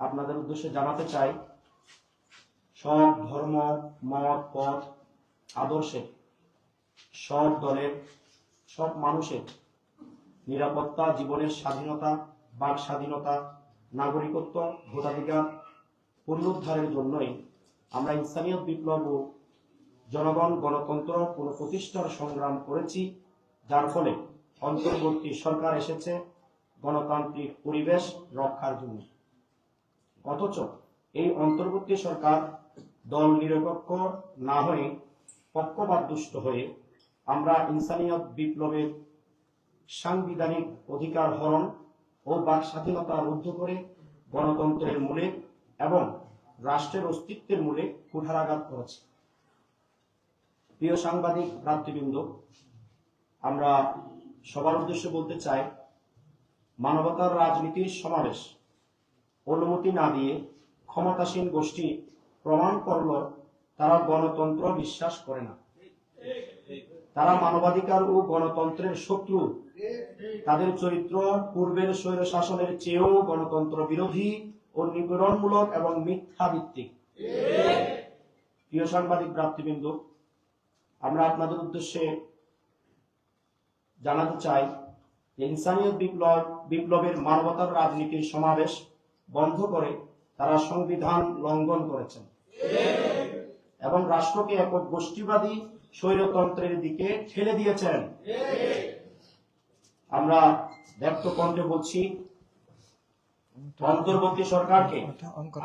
আপনাদের উদ্দেশ্যে জানাতে চাই, সব ধর্ম, মত, পথ, আদর্শে সব দলের, সব মানুষের নিরাপত্তা, জীবনের স্বাধীনতা, বাক স্বাধীনতা, নাগরিকত্ব, ভোটাধিকার পুনরুদ্ধারের জন্যই আমরা ইনসানিয়ত বিপ্লব ও জনগণ, গণতন্ত্র পুনঃপ্রতিষ্ঠার সংগ্রাম করেছি, যার ফলে অন্তর্বর্তী সরকার এসেছে গণতান্ত্রিক পরিবেশ রক্ষার জন্য। অথচ এই অন্তর্বর্তী সরকার দল নিরপেক্ষ না হয়ে পক্ষপাতদুষ্ট হয়ে আমরা ইনসানিয়ত বিপ্লবের সাংবিধানিক অধিকার হরণ ও বাক স্বাধীনতা রুদ্ধ করে গণতন্ত্রের মূলে এবং রাষ্ট্রের অস্তিত্বের মূলে কুঠারাঘাত করেছে। প্রিয় সাংবাদিক, ভ্রাতৃবৃন্দ, আমরা সবার উদ্দেশ্যে বলতে চাই, মানবতার রাজনীতির সমাবেশ অনুমতি না দিয়ে ক্ষমতাসীন গোষ্ঠী প্রমাণ করল তারা গণতন্ত্র বিশ্বাস করে না। তারা মানবাধিকার ও গণতন্ত্রের শত্রু। তাদের চরিত্র পূর্বের স্বৈর শাসনের চেয়েও গণতন্ত্র বিরোধী ও নিপীড়নমূলক এবং মিথ্যা ভিত্তিক প্রিয় সাংবাদিক প্রাপ্তিবৃন্দ আমরা আপনাদের উদ্দেশ্যে জানাতে চাই যে ইনসানিয়ত বিপ্লব বিপ্লবের মানবতার রাজনীতির সমাবেশ বন্ধ করে তারা সংবিধান লঙ্ঘন করেছেন। এবং রাষ্ট্রকে একক গোষ্ঠীবাদী স্বৈরতন্ত্রের দিকে ঠেলে দিয়েছেন। আমরা ব্যক্ত কণ্ঠে বলছি, অন্তর্বর্তী সরকারকে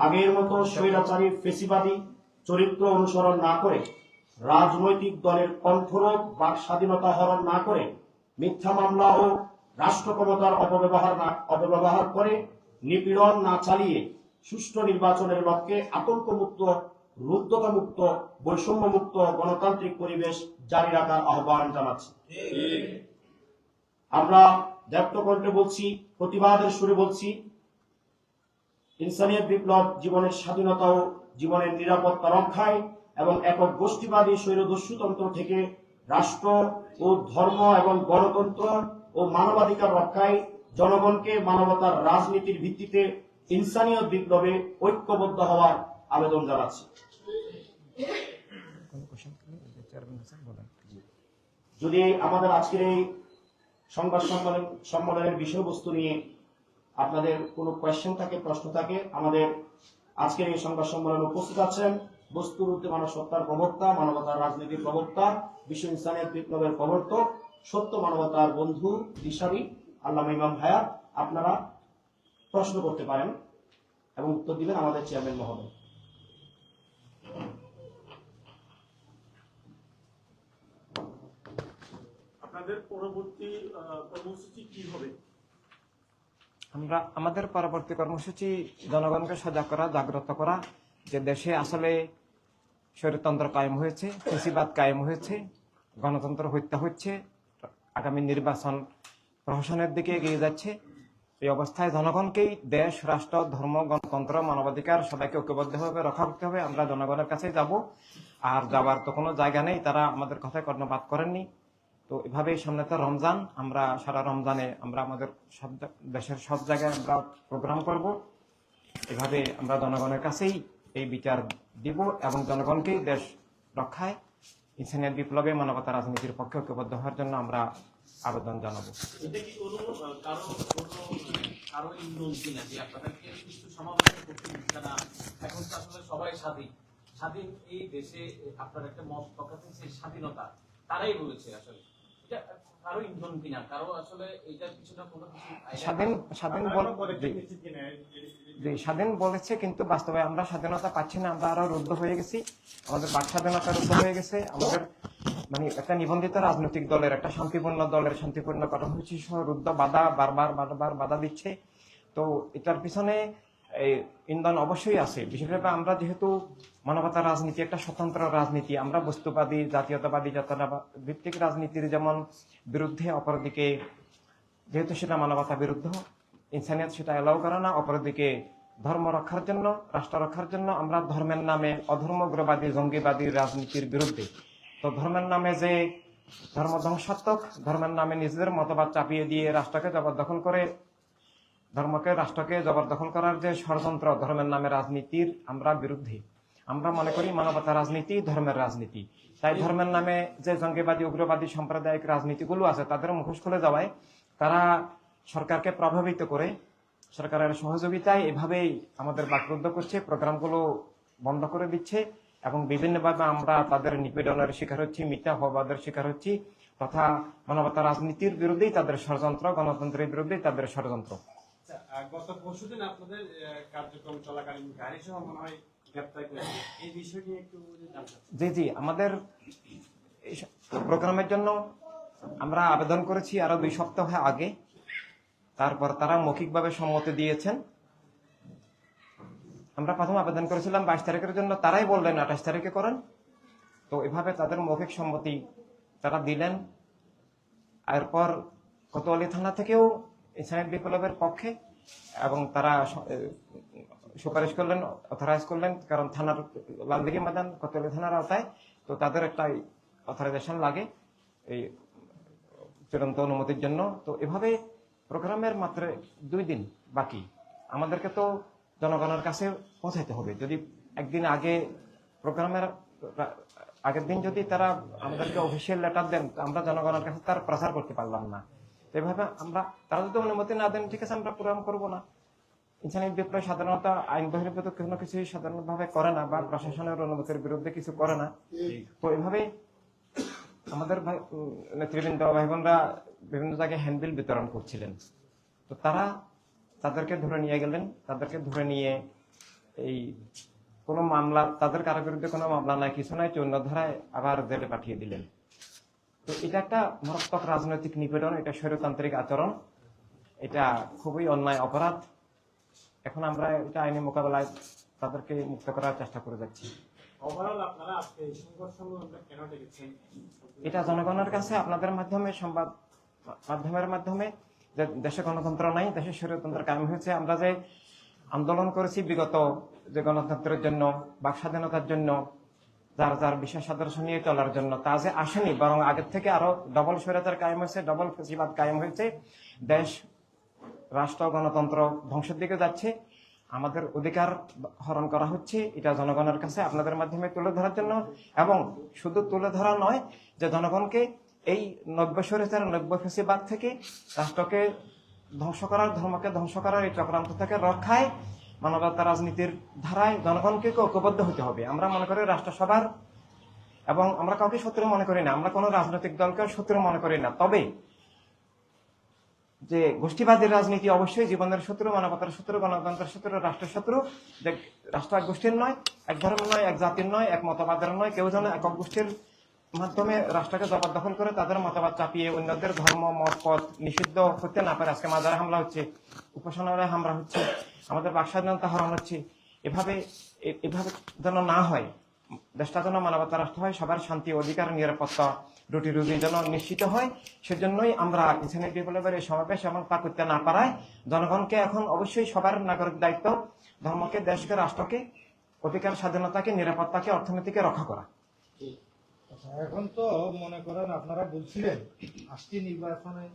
আগের মতো স্বৈরাচারী ফেসিবাদী চরিত্র অনুসরণ না করে, রাজনৈতিক দলের কণ্ঠরোধ বা স্বাধীনতা হরণ না করে, মিথ্যা মামলা ও রাষ্ট্র ক্ষমতার অপব্যবহার অপব্যবহার করে নিপীড়ন না চালিয়ে সুষ্ঠু নির্বাচনের লক্ষ্যে আতঙ্কমুক্ত, রুদ্ধতামুক্ত, বৈষম্যমুক্ত গণতান্ত্রিক পরিবেশ জারি রাখার আহ্বান জানাচ্ছি। আমরা ব্যক্ত কণ্ঠে বলছি, প্রতিবাদের সুরে বলছি, ইনসানিয়ত বিপ্লব জীবনের স্বাধীনতা ও জীবনের নিরাপত্তা রক্ষায় এবং একক গোষ্ঠীবাদী স্বৈরদস্যুতন্ত্র থেকে রাষ্ট্র ও ধর্ম এবং গণতন্ত্র ও মানবাধিকার রক্ষায় জনগণকে মানবতার রাজনীতির ভিত্তিতে ইনসানিয়ত বিপ্লবে ঐক্যবদ্ধ হওয়ার আবেদন জানাচ্ছি। যদি আমাদের আজকের এই সংবাদ সম্মেলন সম্মেলনের বিষয়বস্তু নিয়ে আপনাদের কোনো কোয়েশ্চেন থাকে, প্রশ্ন থাকে, আমাদের আজকের এই সংবাদ সম্মেলনে উপস্থিত আছেন বস্তুর উদ্দে মানব সত্তার প্রবক্তা, মানবতার রাজনীতির প্রবক্তা, বিশ্ব ইনসানিয়ত বিপ্লবের প্রবর্তক, সত্য মানবতার বন্ধু, দিশারি। আল্লাহ ইমাম হায়াত আপনারা প্রশ্ন করতে পারেন এবং উত্তর দিবেন আমাদের চেয়ারম্যান মহোদয়। আপনাদের পরবর্তী কর্মসূচি কি হবে? আমরা আমাদের পরবর্তী কর্মসূচি জনগণকে সজাগ করা জাগ্রত করা যে দেশে আসলে স্বৈরতন্ত্র কায়েম হয়েছে ফেসিবাদ কায়েম হয়েছে গণতন্ত্র হত্যা হচ্ছে আগামী নির্বাচন প্রহসনের দিকে এগিয়ে যাচ্ছে। এই অবস্থায় জনগণকেই দেশ, রাষ্ট্র, ধর্ম, গণতন্ত্র, মানবাধিকার সবাইকে ঐক্যবদ্ধভাবে রক্ষা করতে হবে। আমরা জনগণের কাছে যাব। আর যাবার তো কোনো জায়গা নেই, তারা আমাদের কথায় কর্ণপাত করেননি। তো এভাবে সামনে তো রমজান। আমরা সারা রমজানে আমরা আমাদের সব দেশের সব জায়গায় আমরা প্রোগ্রাম করব। এভাবে আমরা জনগণের কাছেই এই বিচার দিব এবং জনগণকেই দেশ রক্ষায়। ইনসানিয়ত বিপ্লবে মানবতা রাজনীতির পক্ষে ঐক্যবদ্ধ হওয়ার জন্য আমরা আবেদন জানাব। এটা কি কোনো আহ, কারও কোনো কারও ইন্ধন কিনা? যে আপনাদেরকে কিছু সমাবেশ করতে দিচ্ছে না? এখন তো আসলে সবাই স্বাধীন। স্বাধীন এই দেশে আপনার একটা মত প্রকাশের যে স্বাধীনতা তারাই বলেছে আসলে। কারও ইন্ধন কিনা? আসলে এইটার পিছনে কোনো কিছু idea- স্বাধীন স্বাধীন বল জি, জি, স্বাধীন বলেছে কিন্তু বাস্তবে আমরা স্বাধীনতা পাচ্ছি না আমরা আরও রুদ্ধ হয়ে গেছি। আমাদের বাক স্বাধীনতা রুদ্ধ হয়ে গেছে। আমাদের মানে একটা নিবন্ধিত রাজনৈতিক দলের, একটা শান্তিপূর্ণ দলের, শান্তিপূর্ণ কর্মসূচি রুদ্ধ বাধা বারবার বারবার বাধা দিচ্ছে। তো এটার পিছনে ইন্ধন অবশ্যই আছে। বিশেষভাবে আমরা যেহেতু মানবতা রাজনীতি, একটা স্বতন্ত্র রাজনীতি, আমরা বস্তুবাদী, জাতীয়তাবাদ ভিত্তিক রাজনীতির যেমন বিরুদ্ধে, অপরদিকে যেহেতু সেটা মানবতা বিরুদ্ধ, ইনসানিয়ত সেটা এলাও করে না, অপরদিকে ধর্ম রক্ষার জন্য, রাষ্ট্র রক্ষার জন্য আমরা ধর্মের নামে অধর্মগ্রবাদী, জঙ্গিবাদী রাজনীতির বিরুদ্ধে। তো ধর্মের নামে যে ধর্ম ধ্বংসাত্মক ধর্মের নামে নিজেদের মতবাদ চাপিয়ে দিয়ে রাষ্ট্রকে জবরদখল করে, ধর্মকে, রাষ্ট্রকে জবরদখল করার যে ষড়যন্ত্র ধর্মের নামে রাজনীতির আমরা বিরুদ্ধে। আমরা মনে করি মানবতা রাজনীতি ধর্মের রাজনীতি। তাই ধর্মের নামে যে জঙ্গিবাদী, উগ্রবাদী, সাম্প্রদায়িক রাজনীতিগুলো আছে, তাদের মুখোশ খুলে যাওয়ায় তারা সরকারকে প্রভাবিত করে, সরকারের সহযোগিতায় এভাবেই আমাদের বাকরুদ্ধ করছে, প্রোগ্রামগুলো বন্ধ করে দিচ্ছে। এবং বিভিন্নভাবে আমরা তাদের নিপীড়নের শিকার হচ্ছি মিথ্যা অপবাদের শিকার হচ্ছি তথা মানবতা রাজনীতির বিরুদ্ধেই তাদের ষড়যন্ত্র গণতন্ত্রের বিরুদ্ধেই তাদের ষড়যন্ত্র। আচ্ছা, গত পরশুদিন আপনাদের কার্যক্রম চলাকালীন গাড়ি সহ মনে হয় এই বিষয়টি একটু। জি জি আমাদের প্রোগ্রামের জন্য আমরা আবেদন করেছি আরও দুই সপ্তাহ আগে। তারপর তারা মৌখিকভাবে সম্মতি দিয়েছেন। আমরা প্রথম আবেদন করেছিলাম বাইশ তারিখের জন্য, তারাই বললেন আঠাশ তারিখে করেন। তো এভাবে তাদের মৌখিক সম্মতি তারা দিলেন। এরপর কোতোয়ালি থানা থেকেও ইসলামিক বিপ্লবের পক্ষে এবং তারা সুপারিশ করলেন, অথরাইজ করলেন, কারণ থানার লালদিঘি ময়দান, কোতোয়ালি থানার আওতায়। তো তাদের একটা অথরাইজেশন লাগে এই চূড়ান্ত অনুমতির জন্য। তো এভাবে প্রোগ্রামের মাত্র দুই দিন বাকি। আমাদেরকে তো জনগণের কাছে পৌঁছাইতে হবে। যদি একদিন আগে প্রোগ্রামের, আগের দিন যদি তারা আমাদেরকে অফিসিয়াল লেটার দেন আমরা জনগণের কাছে তার প্রচার করতে পারলাম না। এভাবে আমরা, তারা যদি অনুমতি না দেন, ঠিক আছে, আমরা প্রোগ্রাম করব না। ইনসানিক বিপ্লব সাধারণত আইন বহির্ভূত কোনো কিছুই সাধারণভাবে করে না বা প্রশাসনের অনুমতির বিরুদ্ধে কিছু করে না। তো এভাবে আমাদের নেতৃবৃন্দ, ভাই বোনরা বিভিন্ন জায়গায় হ্যান্ডবিল বিতরণ করছিলেন। তো তারা তাদেরকে ধরে নিয়ে গেলেন তাদেরকে ধরে নিয়ে এই কোনো মামলা তাদের কারও বিরুদ্ধে কোনো মামলা নাই কিছু নাই চৌন্য ধারায় আবার জেলে পাঠিয়ে দিলেন। তো এটা একটা মারাত্মক রাজনৈতিক নিপীড়ন এটা স্বৈরতান্ত্রিক আচরণ এটা খুবই অন্যায় অপরাধ। এখন আমরা এটা আইনি মোকাবেলায় তাদেরকে মুক্ত করার চেষ্টা করে যাচ্ছি। এটা জনগণের কাছে আপনাদের মাধ্যমে সংবাদ মাধ্যমের মাধ্যমে যে দেশে গণতন্ত্র নাই, দেশে স্বৈরতন্ত্র কায়েম হয়েছে। আমরা যে আন্দোলন করেছি বিগত যে গণতন্ত্রের জন্য, বাক স্বাধীনতার জন্য, যার যার বিশেষ আদর্শ নিয়ে চলার জন্য, তা যে আসেনি, বরং আগের থেকে আরও ডবল স্বৈরাচার কায়েম হয়েছে ডবল ফেসিবাদ কায়েম হয়েছে। দেশ, রাষ্ট্র, গণতন্ত্র ধ্বংসের দিকে যাচ্ছে। আমাদের অধিকার হরণ করা হচ্ছে, এটা জনগণের কাছে আপনাদের মাধ্যমে তুলে ধরার জন্য। এবং শুধু তুলে ধরা নয়, যে জনগণকে এই নব্য স্বৈরাচার নব্য ফেসিবাদ থেকে রাষ্ট্রকে ধ্বংস করার, ধর্মকে ধ্বংস করার এই চক্রান্ত থেকে রক্ষায় মানবতা রাজনীতির ধারায় জনগণকে ঐক্যবদ্ধ হতে হবে। আমরা মনে করি রাষ্ট্রসভার এবং আমরা কাউকে শত্রু মনে করি না, আমরা কোনো রাজনৈতিক দলকে শত্রু মনে করি না। তবে যে গোষ্ঠীবাদী রাজনীতি অবশ্যই জীবনের শত্রু, মানবতার শত্রু, গণতন্ত্রের শত্রু, রাষ্ট্রের শত্রু। রাষ্ট্র এক গোষ্ঠীর নয়, এক ধর্মের নয়, এক জাতির নয়, এক মতবাদের নয়, কেউ যেন একক গোষ্ঠীর মাধ্যমে রাষ্ট্রকে জবরদখল করে তাদের মতবাদ চাপিয়ে অন্যদের ধর্ম, মত, পথ নিষিদ্ধ করতে না পারে। আজকে মাজারে হামলা হচ্ছে, উপাসনালয়ে হামলা হচ্ছে, আমাদের বাক স্বাধীনতা হারানো হচ্ছে। এভাবে এভাবে যেন না হয়, দেশটা যেন মানবতা রাষ্ট্র হয়, সবার শান্তি, অধিকার, নিরাপত্তা রুটি রুজি যেন নিশ্চিত হয়, সেজন্যই আমরা ইনসানিক বিপ্লবের এই সমাবেশ এবং তা করতে না পারায় জনগণকে এখন অবশ্যই সবার নাগরিক দায়িত্ব, ধর্মকে, দেশকে, রাষ্ট্রকে, অধিকার, স্বাধীনতাকে, নিরাপত্তাকে, অর্থনীতিকে রক্ষা করা। এখন তো মনে করেন আপনারা বলছিলেন আসছে নির্বাচনে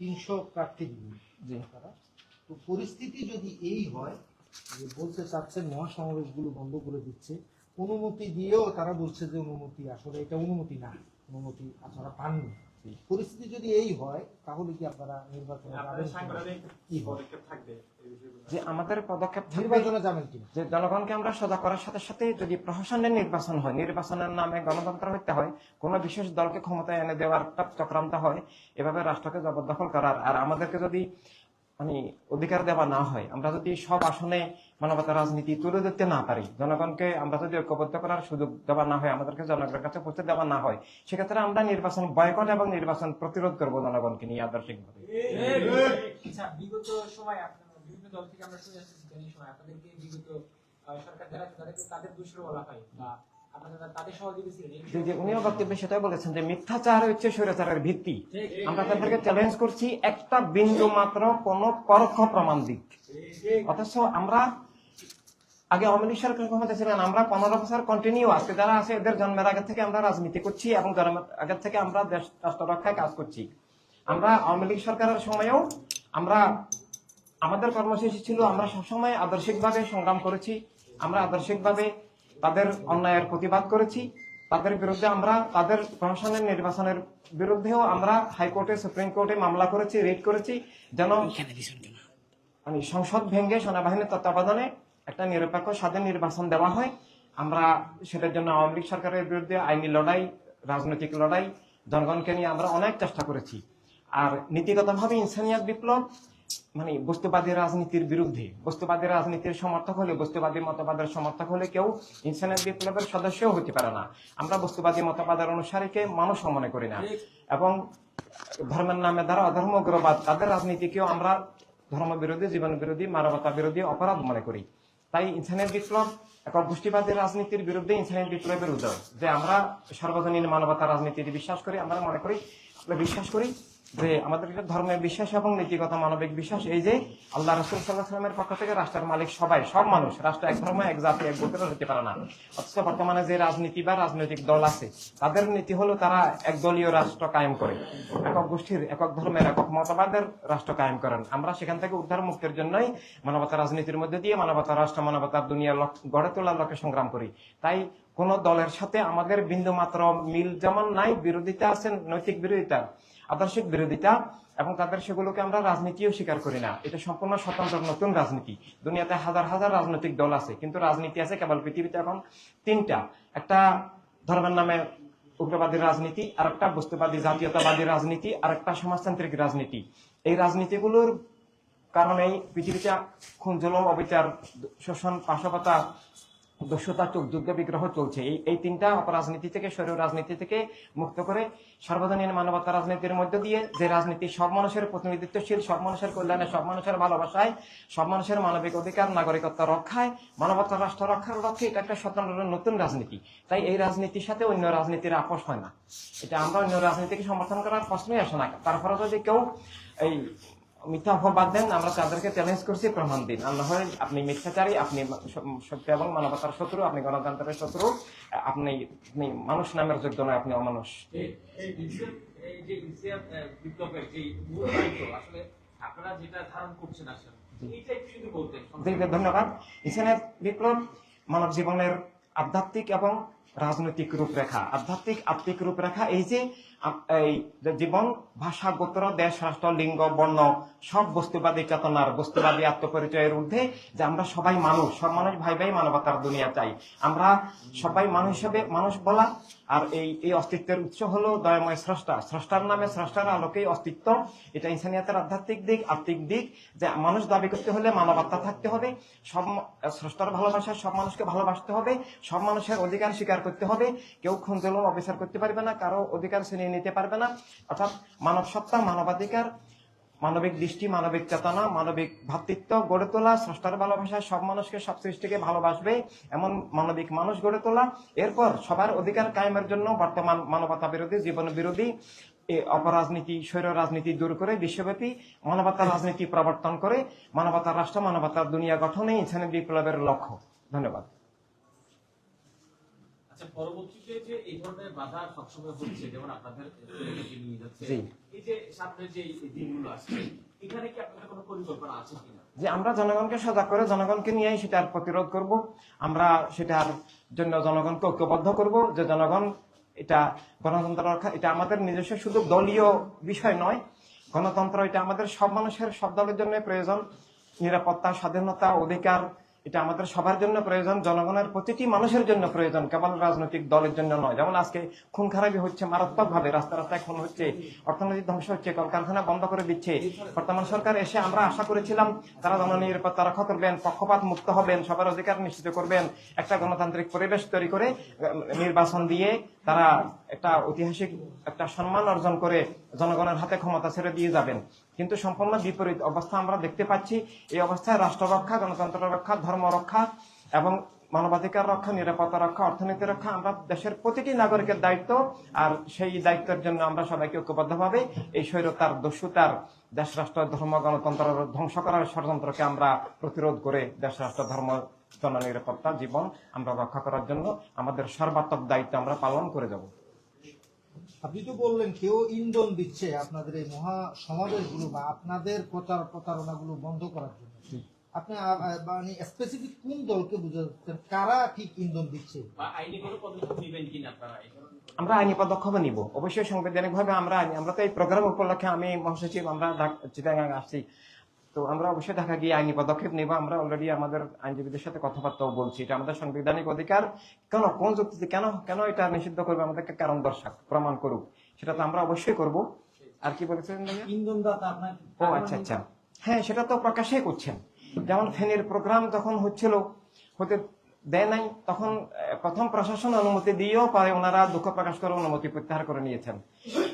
তিনশো প্রার্থী দিবেন তো পরিস্থিতি যদি এই হয় যে বলতে চাচ্ছেন মহাসমাবেশগুলো বন্ধ করে দিচ্ছে অনুমতি দিয়েও তারা বলছে যে অনুমতি আসলে এটা অনুমতি না অনুমতি আপনারা পাননি। পরিস্থিতি যদি এই হয় তাহলে কি আপনারা নির্বাচনে যাবেন কি থাকবে যে আমাদের পদক্ষেপ নির্বাচনে যাবেন কি যে জনগণকে আমরা সজাগ করার সাথে সাথে যদি প্রশাসনের নির্বাচন হয় নির্বাচনের নামে গণতন্ত্র হইতে হয় কোন বিশেষ দলকে ক্ষমতায় এনে দেওয়ার চক্রান্ত হয় এভাবে রাষ্ট্রকে জবরদখল করার। আর আমাদেরকে যদি মানে অধিকার দেওয়া না হয়। আমরা যদি সব আসনে মানবতা রাজনীতি তুলে ধরতে না পারি, জনগণকে আমরা যদি ঐক্যবদ্ধ করার সুযোগ দেওয়া না হয়, আমাদেরকে জনগণের কাছে পৌঁছে দেওয়া না হয়, সেক্ষেত্রে আমরা নির্বাচন বয়কট এবং নির্বাচন প্রতিরোধ করব জনগণকে নিয়ে আচ্ছা আসতেছি আপনাদেরকে বিগত সরকার যারা তাদেরকে তাদের দোষী বলা হয়, বা আপনারা তাদের সহযোগী ছিলেন এই যে যে উনিও বক্তব্যে সেটাই বলেছেন যে মিথ্যাচার হচ্ছে স্বৈরাচারের ভিত্তি। আমরা তাদেরকে চ্যালেঞ্জ করছি একটা বিন্দু মাত্র কোন পরোক্ষ প্রমাণ দিক। অথচ আমরা আগে আওয়ামী লীগ সরকার ক্ষমতা ছিলেন আমরা পনেরো বছর কন্টিনিউ আজকে যারা আছে এদের জন্মের আগে থেকে আমরা রাজনীতি করছি এবং জন্মের আগে থেকে আমরা দেশ রাষ্ট্র রক্ষায় কাজ করছি। আমরা আওয়ামী লীগ সরকারের সময়েও আমরা আমাদের কর্মসূচি ছিল আমরা সবসময় আদর্শিকভাবে সংগ্রাম করেছি। আমরা আদর্শিকভাবে তাদের অন্যায়ের প্রতিবাদ করেছি। তাদের বিরুদ্ধে আমরা তাদের প্রশাসনের নির্বাচনের বিরুদ্ধেও আমরা হাইকোর্টে সুপ্রিম কোর্টে মামলা করেছি রিট করেছি যেন মানে সংসদ ভেঙে সেনাবাহিনীর তত্ত্বাবধানে একটা নিরপেক্ষ স্বাধীন নির্বাচন দেওয়া হয়। আমরা সেটার জন্য আওয়ামী লীগ সরকারের বিরুদ্ধে আইনি লড়াই রাজনৈতিক লড়াই জনগণকে নিয়ে আমরা অনেক চেষ্টা করেছি। আর নীতিগতভাবে ইনসানিয়াত বিপ্লব মানে বস্তুবাদী রাজনীতির বিরুদ্ধে বস্তুবাদী রাজনীতির সমর্থক হলে বস্তুবাদী মতবাদের সমর্থক হলে কেউ ইনসানিয়াত বিপ্লবের সদস্যও হতে পারে না। আমরা বস্তুবাদী মতবাদের অনুসারীকে মানুষও মনে করি না। এবং ধর্মের নামে দ্বারা অধর্ম উগ্রবাদ তাদের রাজনীতিকেও আমরা ধর্ম বিরোধী জীবন বিরোধী মানবতা বিরোধী অপরাধ মনে করি। তাই ইনসানের বিপ্লব এখন গোষ্ঠীবাদী রাজনীতির বিরুদ্ধে ইনসানের বিপ্লবের উদয়। যে আমরা সর্বজনীন মানবতা রাজনীতিতে বিশ্বাস করি, আমরা মনে করি আমরা বিশ্বাস করি যে আমাদের এটা ধর্মের বিশ্বাস এবং নীতিগত মানবিক বিশ্বাস, এই যে আল্লাহ রসুল সাল্লাহ সাল্লামের পক্ষ থেকে রাষ্ট্রের মালিক সবাই, সব মানুষ, রাষ্ট্র এক ধর্ম, এক জাতি, এক গোত্রের হতে পারে না। অথচ বর্তমানে যে রাজনীতি বা রাজনৈতিক দল আছে, তাদের নীতি হলো তারা একদলীয় রাষ্ট্র কায়েম করে। একক গোষ্ঠীর, একক ধর্মের, একক মতবাদের রাষ্ট্র কায়েম করেন। আমরা সেখান থেকে উদ্ধার মুক্তির জন্যই মানবতা রাজনীতির মধ্যে দিয়ে মানবতা রাষ্ট্র, মানবতার দুনিয়া গড়ে তোলার লক্ষ্যে সংগ্রাম করি। তাই কোন দলের সাথে আমাদের বিন্দু মাত্র মিল যেমন নাই, বিরোধিতা আছে, নৈতিক বিরোধিতা, আদর্শিক বিরোধিতা, এবং তাদের সেগুলোকে আমরা রাজনীতিও স্বীকার করি না। এটা সম্পূর্ণ স্বতন্ত্র নতুন রাজনীতি। দুনিয়াতে হাজার হাজার রাজনৈতিক দল আছে, কিন্তু রাজনীতি আছে কেবল পৃথিবীতে এখন তিনটা। একটা ধর্মের নামে উগ্রবাদী রাজনীতি আর একটা বস্তুবাদী, জাতীয়তাবাদী রাজনীতি আর একটা সমাজতান্ত্রিক রাজনীতি। এই রাজনীতিগুলোর কারণেই পৃথিবীতে খুন, জুলুম, অবিচার, শোষণ পাশবতা দস্যুতা যুদ্ধ বিগ্রহ চলছে। এই এই তিনটা অপরাজনীতি থেকে শরীর রাজনীতি থেকে মুক্ত করে সর্বজনীন মানবতা রাজনীতির মধ্য দিয়ে যে রাজনীতি সব মানুষের প্রতিনিধিত্বশীল, সব মানুষের কল্যাণে, সব মানুষের ভালোবাসায়, সব মানুষের মানবিক অধিকার, নাগরিকত্ব রক্ষায়, মানবতা রাষ্ট্র রক্ষার লক্ষ্যে এটা একটা স্বতন্ত্র নতুন রাজনীতি। তাই এই রাজনীতির সাথে অন্য রাজনীতির আপোষ হয় না। এটা আমরা অন্য রাজনীতিকে সমর্থন করার প্রশ্নই আসে না। তারপরে যদি কেউ এই মিথ্যা অপবাদ দেন আমরা তাদেরকে চ্যালেঞ্জ করছি প্রমাণ দিন। আল্লাহ আপনি মিথ্যাচারী আপনি সত্য এবং মানবতার শত্রু আপনি গণতন্ত্রের শত্রু আপনি আপনি মানুষ নামের যোগ্য নয় আপনি অমানুষ। ধন্যবাদ। ইসলামের বিপ্লব মানব জীবনের আধ্যাত্মিক এবং রাজনৈতিক রূপরেখা, আধ্যাত্মিক, আত্মিক রূপরেখা, এই যে এই জীবন, ভাষা, গোত্র, দেশ, রাষ্ট্র, লিঙ্গ, বর্ণ, সব বস্তুবাদী চেতনার, বস্তুবাদী আত্মপরিচয়ের ঊর্ধ্বে যে আমরা সবাই মানুষ, সব মানুষ ভাই ভাই মানবতার দুনিয়া চাই। আমরা সবাই মানুষ হিসেবে মানুষ বলা, আর এই এই অস্তিত্বের উৎস হলো দয়াময় স্রষ্টা। স্রষ্টার নামে স্রষ্টার আলোকেই অস্তিত্ব। এটা ইনসানিয়াতের আধ্যাত্মিক দিক, আত্মিক দিক, যে মানুষ দাবি করতে হলে মানবতা থাকতে হবে। সব স্রষ্টার ভালোবাসা, সব মানুষকে ভালোবাসতে হবে। সব মানুষের অধিকার স্বীকার করতে হবে। কেউ খুন অবিচার করতে পারবে না, কারও অধিকার ছিনিয়ে নিতে পারবে না। অর্থাৎ মানব সত্তা, মানবাধিকার, মানবিক দৃষ্টি, মানবিক চেতনা, মানবিক ভ্রাতৃত্ব গড়ে তোলা, স্রষ্টার ভালোবাসা, সব মানুষকে, সব সৃষ্টিকে ভালোবাসবে, এমন মানবিক মানুষ গড়ে তোলা। এরপর সবার অধিকার কায়েমের জন্য বর্তমান মানবতা বিরোধী, জীবন বিরোধী অপরাজনীতি, স্বৈর রাজনীতি দূর করে বিশ্বব্যাপী মানবতা রাজনীতি প্রবর্তন করে। মানবতার রাষ্ট্র, মানবতার দুনিয়া গঠনে ইনসানের বিপ্লবের লক্ষ্য। ধন্যবাদ। আচ্ছা পরবর্তীতে যে এই ধরনের বাধা সবসময় হচ্ছে যেমন আপনাদের নিয়ে যাচ্ছে এই যে সামনে যে দিনগুলো আসছে এখানে কি আপনাদের কোনো পরিকল্পনা আছে কিনা? যে আমরা জনগণকে সজাগ করে জনগণকে নিয়েই সেটার প্রতিরোধ করব। আমরা সেটার জন্য জনগণকে ঐক্যবদ্ধ করব যে জনগণ এটা গণতন্ত্র রক্ষা এটা আমাদের নিজস্ব শুধু দলীয় বিষয় নয়। গণতন্ত্র এটা আমাদের সব মানুষের সব দলের জন্য প্রয়োজন। নিরাপত্তা স্বাধীনতা অধিকার এটা আমাদের সবার জন্য প্রয়োজন, জনগণের প্রতিটি মানুষের জন্য প্রয়োজন, কেবল রাজনৈতিক দলের জন্য নয়। যেমন আজকে খুন খারাপি হচ্ছে মারাত্মক ভাবে রাস্তা রাস্তায় খুন হচ্ছে, অর্থনৈতিক ধ্বংস হচ্ছে, কলকারখানা বন্ধ করে দিচ্ছে। বর্তমান সরকার এসে আমরা আশা করেছিলাম তারা জননিরাপত্তা রক্ষা করবেন, পক্ষপাত মুক্ত হবেন, সবার অধিকার নিশ্চিত করবেন, একটা গণতান্ত্রিক পরিবেশ তৈরি করে নির্বাচন দিয়ে তারা একটা ঐতিহাসিক একটা সম্মান অর্জন করে জনগণের হাতে ক্ষমতা ছেড়ে দিয়ে যাবেন। কিন্তু সম্পূর্ণ বিপরীত অবস্থা আমরা দেখতে পাচ্ছি। এই অবস্থায় রাষ্ট্র রক্ষা, গণতন্ত্র রক্ষা, ধর্ম রক্ষা এবং মানবাধিকার রক্ষা, নিরাপত্তা রক্ষা, অর্থনীতি রক্ষা আমরা দেশের প্রতিটি নাগরিকের দায়িত্ব। আর সেই দায়িত্বের জন্য আমরা সবাইকে ঐক্যবদ্ধভাবে এই স্বৈরতার, দস্যুতার দেশ রাষ্ট্র ধর্ম, গণতন্ত্র ধ্বংস করার ষড়যন্ত্রকে আমরা প্রতিরোধ করে দেশ রাষ্ট্র ধর্ম জননিরাপত্তা জীবন আমরা রক্ষা করার জন্য আমাদের সর্বাত্মক দায়িত্ব আমরা পালন করে যাব। আপনি তো বললেন কেউ ইন্ধন দিচ্ছে আপনাদের এই মহা সমাবেশগুলো বা আপনাদের প্রচার প্রতারণাগুলো বন্ধ করার জন্য। আপনি মানে স্পেসিফিক কোন দলকে বুঝাচ্ছেন? কারা ঠিক ইন্ধন দিচ্ছে? বা আইনি কোনো পদক্ষেপ নেবেন কিনা আপনারা? এই ধরনের কোনো- আমরা আইনি পদক্ষেপ নিব। অবশ্যই সাংবিধানিক ভাবে আমরা আইনি- আমরা তো এই প্রোগ্রাম উপলক্ষে আমি মহাসচিব আমরা চিটাগাং আসছি। তো আমরা অবশ্যই ঢাকা গিয়ে আইনি পদক্ষেপ নিব। আমরা অলরেডি আমাদের আইনজীবীদের সাথে কথাবার্তাও বলছি। এটা আমাদের সাংবিধানিক অধিকার। কেন? কোন যুক্তিতে? কেন? কেন এটা নিষিদ্ধ করবে? আমাদেরকে কারণ দর্শক প্রমাণ করুক। সেটা তো আমরা অবশ্যই করব। আর কি বলেছেন ও আচ্ছা আচ্ছা। হ্যাঁ সেটা তো প্রকাশেই করছেন। যেমন ফেনীর প্রোগ্রাম যখন হচ্ছিল হতে দেয় নাই তখন প্রথম প্রশাসন অনুমতি দিয়েও পরে ওনারা দুঃখ প্রকাশ করে অনুমতি প্রত্যাহার করে নিয়েছেন।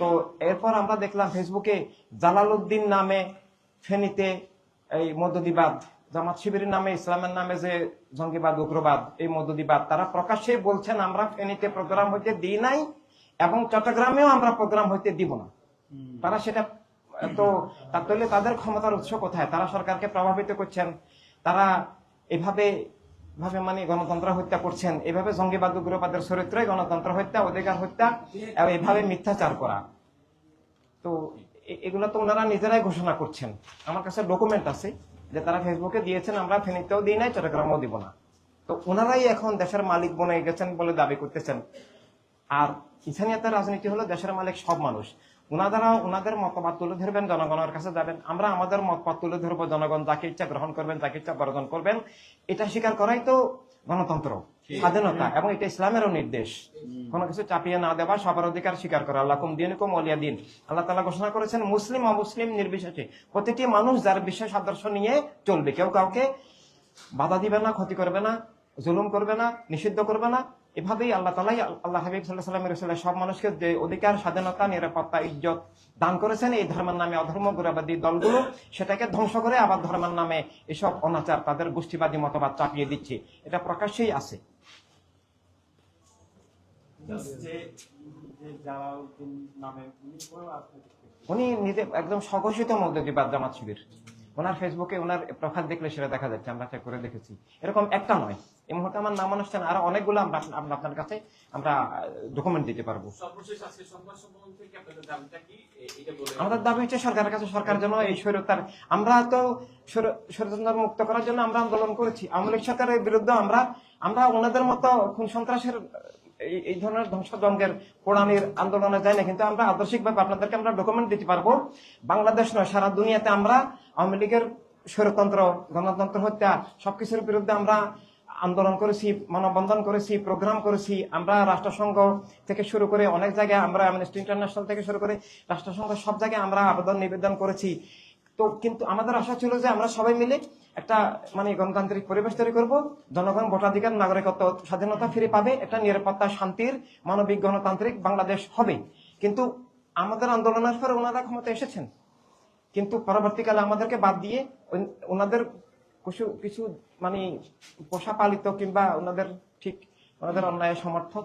তো এরপর আমরা দেখলাম ফেসবুকে জালালউদ্দিন নামে ফেনীতে এই মধ্যদিবাদ জামাত শিবিরের নামে ইসলামের নামে যে জঙ্গিবাদ উগ্রবাদ এই মধ্যদিবাদ তারা প্রকাশ্যে বলছেন আমরা ফেনীতে প্রোগ্রাম হইতে দিই নাই এবং চট্টগ্রামেও আমরা প্রোগ্রাম হইতে দিব না। তারা সেটা তো তাহলে তাদের ক্ষমতার উৎস কোথায়? তারা সরকারকে প্রভাবিত করছেন তারা এভাবে ভাবে মানে গণতন্ত্র হত্যা করছেন এভাবে জঙ্গিবাদ উগ্রবাদের চরিত্রই গণতন্ত্র হত্যা অধিকার হত্যা এবং এভাবে মিথ্যাচার করা। তো এগুলো তো ওনারা নিজেরাই ঘোষণা করছেন। আমার কাছে ডকুমেন্ট আছে যে তারা ফেসবুকে দিয়েছেন, আমরা ফেনীতেও দিই নাই, চট্টগ্রামেও দিব না। তো ওনারাই এখন দেশের মালিক বনে গেছেন বলে দাবি করতেছেন। আর ইসানিয়াতের রাজনীতি হলো দেশের মালিক সব মানুষ। ওনারা ওনাদের মতবাদ তুলে ধরবেন, জনগণের কাছে যাবেন। আমরা আমাদের মতবাদ তুলে ধরবো, জনগণ যাকে ইচ্ছা গ্রহণ করবেন, যাকে ইচ্ছা বর্জন করবেন। এটা স্বীকার করাই তো গণতন্ত্র। স্বাধীনতা এবং এটা ইসলামেরও নির্দেশ। কোনো কিছু চাপিয়ে না দেওয়া সবার অধিকার স্বীকার করা। আল্লাহ কুম দিন কুম অলিয়া দিন। আল্লাহ তালা ঘোষণা করেছেন মুসলিম অমুসলিম নির্বিশেষে প্রতিটি মানুষ যার বিশ্বাস আদর্শ নিয়ে চলবে কেউ কাউকে বাধা দিবে না ক্ষতি করবে না জুলুম করবে না নিষিদ্ধ করবে না। এভাবেই আল্লাহ তালাই আল্লাহ হাবিব সাল্লাহ সাল্লামের রসুল্লাহ সব মানুষকে যে অধিকার স্বাধীনতা নিরাপত্তা ইজ্জত দান করেছেন এই ধর্মের নামে অধর্ম গুরাবাদী দলগুলো সেটাকে ধ্বংস করে আবার ধর্মের নামে এসব অনাচার তাদের গোষ্ঠীবাদী মতবাদ চাপিয়ে দিচ্ছে। এটা প্রকাশ্যেই আছে যে যে জালাউদ্দিন নামে উনি নিজে একদম স্বঘোষিত মধ্যদিবাদ জামাত শিবির ওনার ফেসবুকে ওনার প্রোফাইল দেখলে সেটা দেখা যাচ্ছে আমরা চেক করে দেখেছি। এরকম একটা নয়। এই মুহূর্তে আমার নাম অনুষ্ঠান আরও অনেকগুলো আমরা আপনার কাছে আমরা ডকুমেন্ট দিতে পারবু। আমাদের দাবি হচ্ছে সরকারের কাছে সরকার যেন এই স্বৈরতার আমরা তো স্বৈরতন্ত্র মুক্ত করার জন্য আমরা আন্দোলন করেছি। আওয়ামী লীগ সরকারের বিরুদ্ধে আমরা আমরা ওনাদের মতো খুন সন্ত্রাসের এই- ধরনের ধ্বংসজঙ্গের পোড়ানির আন্দোলনে যাই না, কিন্তু আমরা আদর্শিকভাবে আপনাদেরকে আমরা ডকুমেন্ট দিতে পারব। বাংলাদেশ নয়, সারা দুনিয়াতে আমরা আওয়ামী লীগের স্বৈরতন্ত্র, গণতন্ত্র হত্যা সবকিছুর বিরুদ্ধে আমরা আন্দোলন করেছি, মানববন্ধন করেছি, প্রোগ্রাম করেছি, আমরা রাষ্ট্রসংঘ থেকে শুরু করে অনেক জায়গায় আমরা ইন্টারন্যাশনাল থেকে শুরু করে রাষ্ট্রসংঘ সব জায়গায় আমরা আবেদন নিবেদন করেছি। তো কিন্তু আমাদের আশা ছিল যে আমরা সবাই মিলে একটা মানে গণতান্ত্রিক পরিবেশ তৈরি করব। জনগণ ভোটাধিকার, নাগরিকত্ব, স্বাধীনতা ফিরে পাবে একটা নিরাপত্তা, শান্তির, মানবিক গণতান্ত্রিক বাংলাদেশ হবে। কিন্তু আমাদের আন্দোলনের পরে ওনারা ক্ষমতা এসেছেন। কিন্তু পরবর্তীকালে আমাদেরকে বাদ দিয়ে ওনাদের কিছু কিছু মানে পোষা পালিত কিংবা ওনাদের ঠিক, ওনাদের অন্যায় সমর্থক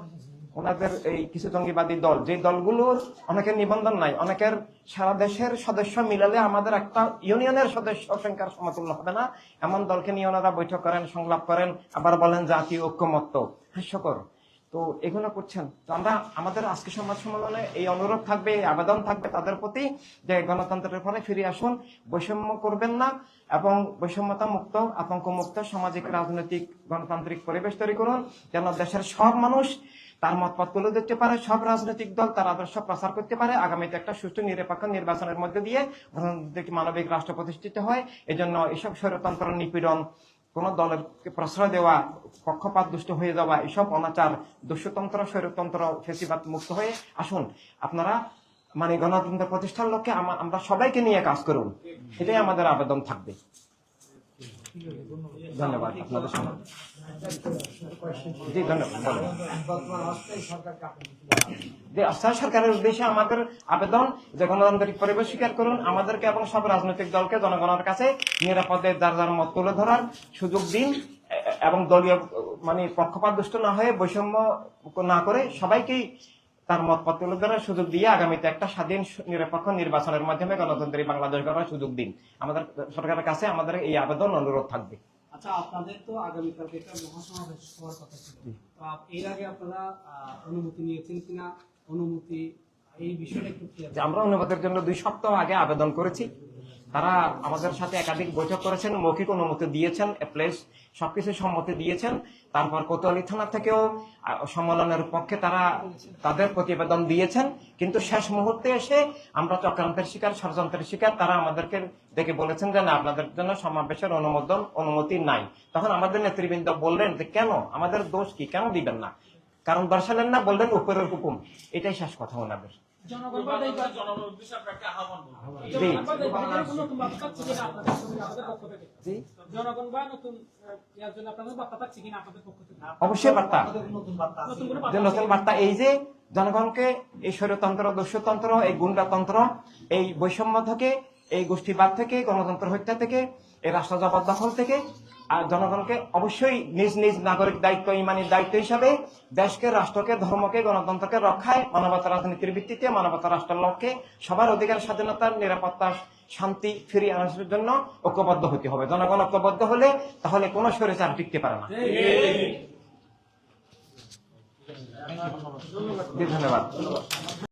ওনাদের এই কিছু জঙ্গিবাদী দল যে দলগুলোর অনেকের নিবন্ধন নাই, অনেকের সারা দেশের সদস্য মিলালে আমাদের একটা ইউনিয়নের সদস্য সংখ্যার সমতুল্য হবে না। এমন দলকে নিয়ে ওনারা বৈঠক করেন, সংলাপ করেন, আবার বলেন জাতীয় ঐক্যমত্য। হাস্যকর। তো এগুলো করছেন। তো আমরা আমাদের আজকে সমাজ সম্মেলনে এই অনুরোধ থাকবে, এই আবেদন থাকবে তাদের প্রতি যে গণতন্ত্রের ফলে ফিরে আসুন, বৈষম্য করবেন না এবং বৈষম্যতা মুক্ত আতঙ্ক মুক্ত সামাজিক, রাজনৈতিক, গণতান্ত্রিক পরিবেশ তৈরি করুন, যেন দেশের সব মানুষ তার মতপথ তুলে দিতে পারে, সব রাজনৈতিক দল তার আদর্শ প্রচার করতে পারে। আগামীতে একটা সুষ্ঠু, নিরপেক্ষ নির্বাচনের মধ্যে দিয়ে গণতান্ত্রিক মানবিক রাষ্ট্র প্রতিষ্ঠিত হয়। এজন্য এসব স্বৈরতন্ত্র নিপীড়ন, কোন দলের প্রশ্রয় দেওয়া, পক্ষপাত দুষ্ট হয়ে যাওয়া, এসব অনাচার দুষ্টতন্ত্র স্বৈরতন্ত্র ফেসিবাদ মুক্ত হয়ে আসুন। আপনারা মানে গণতন্ত্র প্রতিষ্ঠার লক্ষ্যে আমা- আমরা সবাইকে নিয়ে কাজ করুন। এটাই আমাদের আবেদন থাকবে। ধন্যবাদ আপনাদের সঙ্গে। জি, ধন্যবাদ যে সরকারের উদ্দেশ্যে আমাদের আবেদন, যে গণতান্ত্রিক পরিবেশ স্বীকার করুন, আমাদেরকে এবং সব রাজনৈতিক দলকে জনগণের কাছে নিরাপদে যার যার মত তুলে ধরার সুযোগ দিন এবং দলীয় মানে পক্ষপাত দুষ্ট না হয়ে বৈষম্য না করে সবাইকেই তার মত ধরার সুযোগ দিয়ে আগামীতে একটা স্বাধীন নিরপেক্ষ নির্বাচনের মাধ্যমে গণতন্ত্রী বাংলাদেশ গড়ার সুযোগ দিন। আমাদের সরকারের কাছে আমাদের এই আবেদন অনুরোধ থাকবে। আচ্ছা আপনাদের তো আগামীকালকে একটা মহাসমাবেশ হওয়ার কথা ছিল। এর আগে আপনারা অনুমতি নিয়েছেন কিনা? অনুমতি এই একটু আমরা অনুমতির জন্য দুই সপ্তাহ আগে আবেদন করেছি। তারা আমাদের সাথে একাধিক বৈঠক করেছেন মৌখিক অনুমতি দিয়েছেন প্লেস সবকিছু সম্মতি দিয়েছেন। তারপর কোতোয়ালি থানা থেকেও সম্মেলনের পক্ষে তারা তাদের প্রতিবেদন দিয়েছেন। কিন্তু শেষ মুহূর্তে এসে আমরা চক্রান্তের শিকার, ষড়যন্ত্রের শিকার, তারা আমাদেরকে ডেকে বলেছেন যে, না, আপনাদের জন্য সমাবেশের অনুমোদন, অনুমতি নাই। তখন আমাদের নেতৃবৃন্দ বললেন যে, কেন? আমাদের দোষ কি? কেন দিবেন না? কারণ দর্শালেন না, বললেন, উপরের হুকুম। এটাই শেষ কথা ওনাদের। জনগণ বা নতুন অবশ্যই বার্তা। নতুন বার্তা এই যে জনগণকে এই স্বৈরতন্ত্র দস্যুতন্ত্র এই গুন্ডাতন্ত্র এই বৈষম্য থেকে এই গোষ্ঠীবাদ থেকে গণতন্ত্র হত্যা থেকে এই রাষ্ট্র জবরদখল থেকে জনগণকে অবশ্যই নিজ নিজ নাগরিক দায়িত্ব ইমানের দায়িত্ব হিসাবে দেশকে রাষ্ট্রকে ধর্মকে গণতন্ত্রকে রক্ষায় মানবতা রাজনীতির ভিত্তিতে মানবতা রাষ্ট্রের লক্ষ্যে সবার অধিকার স্বাধীনতার নিরাপত্তা শান্তি ফিরিয়ে আনার জন্য ঐক্যবদ্ধ হতে হবে। জনগণ ঐক্যবদ্ধ হলে তাহলে কোনো স্বৈরাচার টিকতে পারে না। ধন্যবাদ।